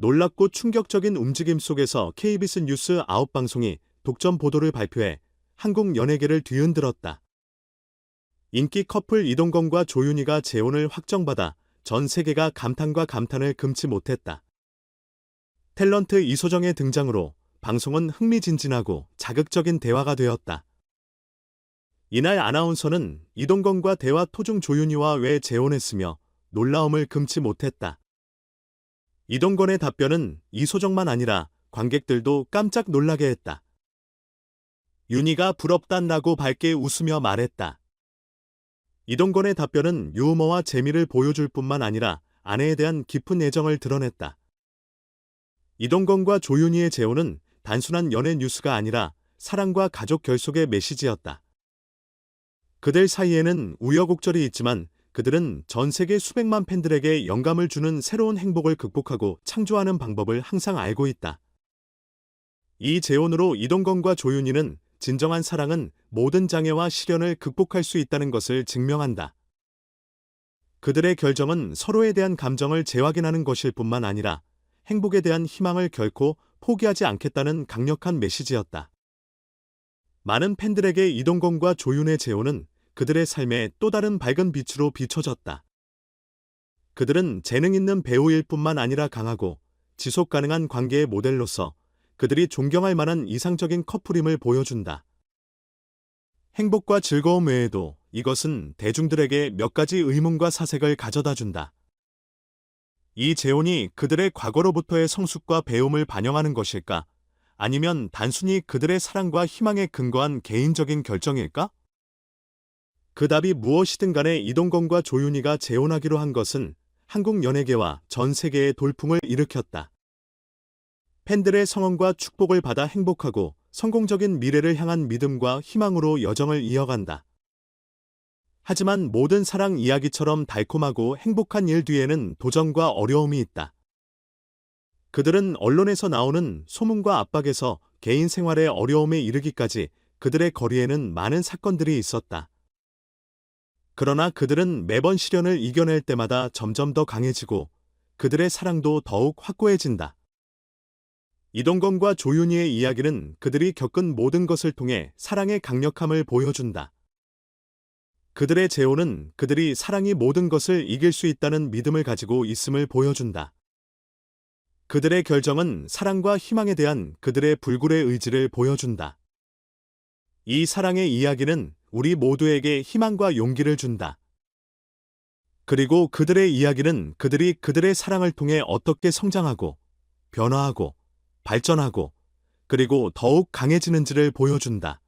놀랍고 충격적인 움직임 속에서 KBS 뉴스 9방송이 독점 보도를 발표해 한국 연예계를 뒤흔들었다. 인기 커플 이동건과 조윤희가 재혼을 확정받아 전 세계가 감탄과 감탄을 금치 못했다. 탤런트 이소정의 등장으로 방송은 흥미진진하고 자극적인 대화가 되었다. 이날 아나운서는 이동건과 대화 토중 조윤희와 왜 재혼했으며 놀라움을 금치 못했다. 이동건의 답변은 이소정만 아니라 관객들도 깜짝 놀라게 했다. 윤희가 부럽단다고 밝게 웃으며 말했다. 이동건의 답변은 유머와 재미를 보여줄 뿐만 아니라 아내에 대한 깊은 애정을 드러냈다. 이동건과 조윤희의 재혼은 단순한 연애 뉴스가 아니라 사랑과 가족 결속의 메시지였다. 그들 사이에는 우여곡절이 있지만 그들은 전 세계 수백만 팬들에게 영감을 주는 새로운 행복을 극복하고 창조하는 방법을 항상 알고 있다. 이 재혼으로 이동건과 조윤희는 진정한 사랑은 모든 장애와 시련을 극복할 수 있다는 것을 증명한다. 그들의 결정은 서로에 대한 감정을 재확인하는 것일 뿐만 아니라 행복에 대한 희망을 결코 포기하지 않겠다는 강력한 메시지였다. 많은 팬들에게 이동건과 조윤의 재혼은 그들의 삶에 또 다른 밝은 빛으로 비춰졌다. 그들은 재능 있는 배우일 뿐만 아니라 강하고 지속 가능한 관계의 모델로서 그들이 존경할 만한 이상적인 커플임을 보여준다. 행복과 즐거움 외에도 이것은 대중들에게 몇 가지 의문과 사색을 가져다 준다. 이 재혼이 그들의 과거로부터의 성숙과 배움을 반영하는 것일까? 아니면 단순히 그들의 사랑과 희망에 근거한 개인적인 결정일까? 그 답이 무엇이든 간에 이동건과 조윤희가 재혼하기로 한 것은 한국 연예계와 전 세계의 돌풍을 일으켰다. 팬들의 성원과 축복을 받아 행복하고 성공적인 미래를 향한 믿음과 희망으로 여정을 이어간다. 하지만 모든 사랑 이야기처럼 달콤하고 행복한 일 뒤에는 도전과 어려움이 있다. 그들은 언론에서 나오는 소문과 압박에서 개인 생활의 어려움에 이르기까지 그들의 거리에는 많은 사건들이 있었다. 그러나 그들은 매번 시련을 이겨낼 때마다 점점 더 강해지고 그들의 사랑도 더욱 확고해진다. 이동건과 조윤희의 이야기는 그들이 겪은 모든 것을 통해 사랑의 강력함을 보여준다. 그들의 재혼은 그들이 사랑이 모든 것을 이길 수 있다는 믿음을 가지고 있음을 보여준다. 그들의 결정은 사랑과 희망에 대한 그들의 불굴의 의지를 보여준다. 이 사랑의 이야기는 우리 모두에게 희망과 용기를 준다. 그리고 그들의 이야기는 그들이 그들의 사랑을 통해 어떻게 성장하고 변화하고 발전하고 그리고 더욱 강해지는지를 보여준다.